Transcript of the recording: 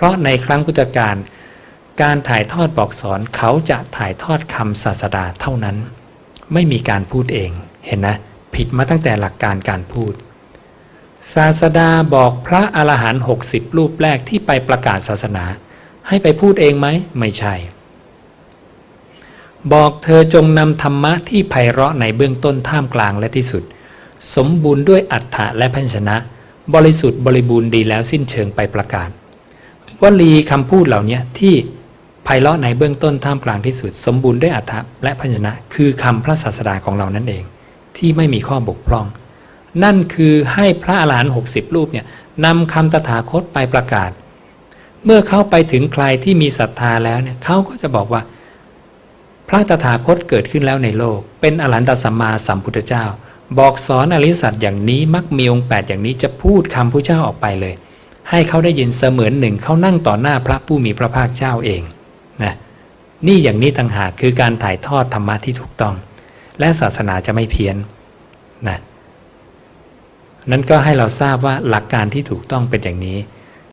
เพราะในครั้งพุทธกาลการถ่ายทอดบอกสอนเขาจะถ่ายทอดคำศาสดาเท่านั้น ไม่มีการพูดเองเห็นนะผิดมาตั้งแต่หลักการการพูด ศาสดาบอกพระอรหันต์หกสิบรูปแรกที่ไปประกาศศาสนา ให้ไปพูดเองไหมไม่ใช่ บอกเธอจงนำธรรมะที่ไพเราะในเบื้องต้นท่ามกลางและที่สุด สมบูรณ์ด้วยอัฏฐะและพันชนะ บริสุทธิ์บริบูรณ์ดีแล้วสิ้นเชิงไปประกาศ วลีคำพูดเหล่านี้ที่ไพเราะในเบื้องต้นท่ามกลางที่สุด สมบูรณ์ด้วยอัฐะและพันชนะ คือคำพระศาสดาของเรานั่นเอง ที่ไม่มีข้อบกพร่อง นั่นคือให้พระอรหันต์หกสิบรูปเนี่ยนำคำตถาคตไปประกาศ เมื่อเขาไปถึงใครที่มีศรัทธาแล้วเนี่ยเขาก็จะบอกว่า พระตถาคตเกิดขึ้นแล้วในโลก เป็นอรหันตสัมมาสัมพุทธเจ้า บอกสอนอริสัจอย่างนี้มักมีองค์แปดอย่างนี้จะพูดคำพระเจ้าออกไปเลย ให้เขาได้ยินเสมือนหนึ่งเขานั่งต่อหน้าพระผู้มีพระภาคเจ้าเองนะนี่อย่างนี้ต่างหากคือการถ่ายทอดธรรมะที่ถูกต้อง และศาสนาจะไม่เพี้ยนนะนั้นก็ให้เราทราบว่าหลักการที่ถูกต้องเป็นอย่างนี้